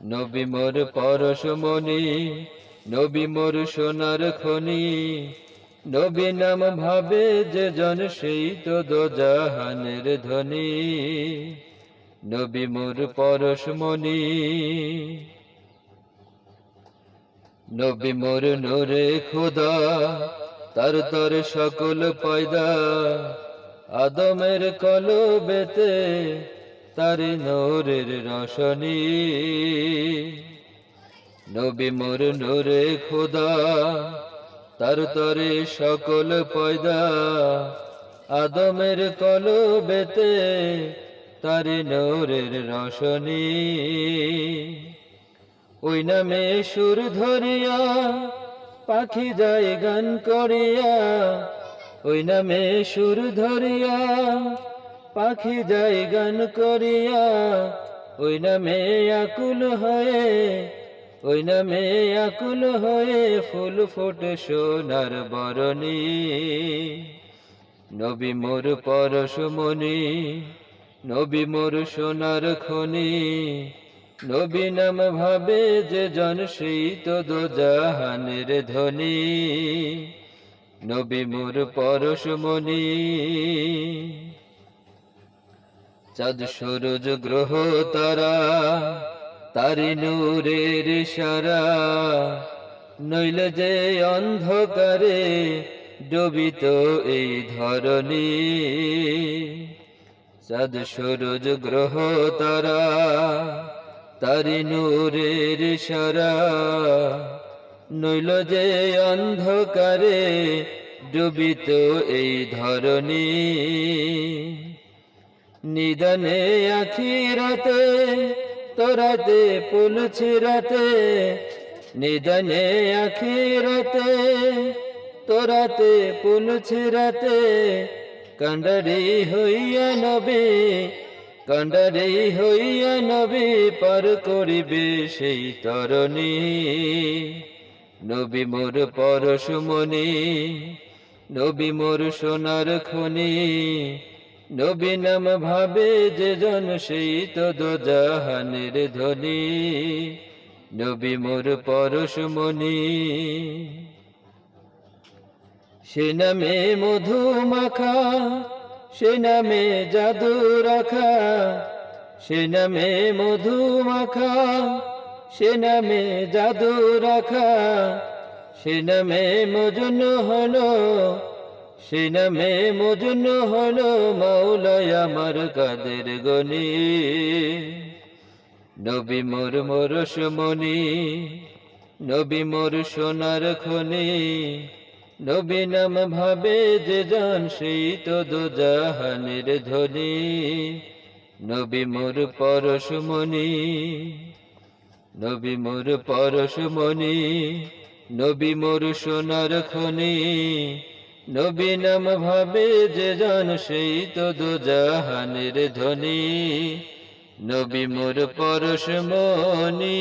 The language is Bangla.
নবী মোর পরশমণি নবী মোর সোনার খনি। নবী নাম ভাবে যে জন সেই তো দো জাহানের ধ্বনি নবী মোর পরশমণি নবী মোর নূরে খোদা, তার তর সকল পয়দা। আদমের কলবেতে তার নূরের রশনি। নবী মোর নূরে খোদা, তার তরে সকল পয়দা। আদমের কলবেতে তার নূরের রশনি। ওই নামে সুর ধরিয়া, পাখি যায় গান করিয়া। ওই নামে সুর ধরিয়া পাখি যায় গান করিয়া, ওই নামে আকুল হয়ে, ওই নামে আকুল হয়ে ফুল ফোটে সোনার বরণী। নবী মোর পরশমণি নবী মোর সোনার খনি। নবী নাম ভাবে যে জন সেই তো দো জাহানের ধ্বনি নবী মোর পরশমণি চাঁদ সূরজ গ্রহ তারা, তারি নূরের সারা। নইল যে অন্ধকারে ডুবিত এই ধরনী চাঁদ সূরজ গ্রহ তারা, তারি নূরের সারা। নইল যে অন্ধকারে ডুবিত এই ধরনী নিদানে আখিরাতে তোরাতে পুল ছিরাতে নিদানে আখিরাতে তোরাতে পুল ছিরাতে কান্ডারি হইয়া নবী কান্ডারি হইয়া নবী পার করিবে সেই তরণী। নবী মোর পরশমণি, নবী মোর সোনার খনি। নবী নাম ভাবে যে জন সেই তো দো জাহানের ধ্বনি। নবী মোর পরশমণি সে নামে মধু মাখা, সে নামে জাদু রাখা। সে নামে মধু মাখা, সে নামে জাদু রাখা। সে নামে মজুন হলো সে নামে মজুন হলো মাওলায় আমার কাদের গনি। নবী মোর মোর সমনি নবী মোর সোনার খনি। নবী নাম ভাবে যে জন সেই তো দো জাহানের ধ্বনি। নবী মোর পরশমণি নবী মোর পরশমণি নবী মোর সোনার খনি। নবী নাম ভাবে যে জন সেই তো দুজাহানের ধ্বনি। নবী মোর পরশমণি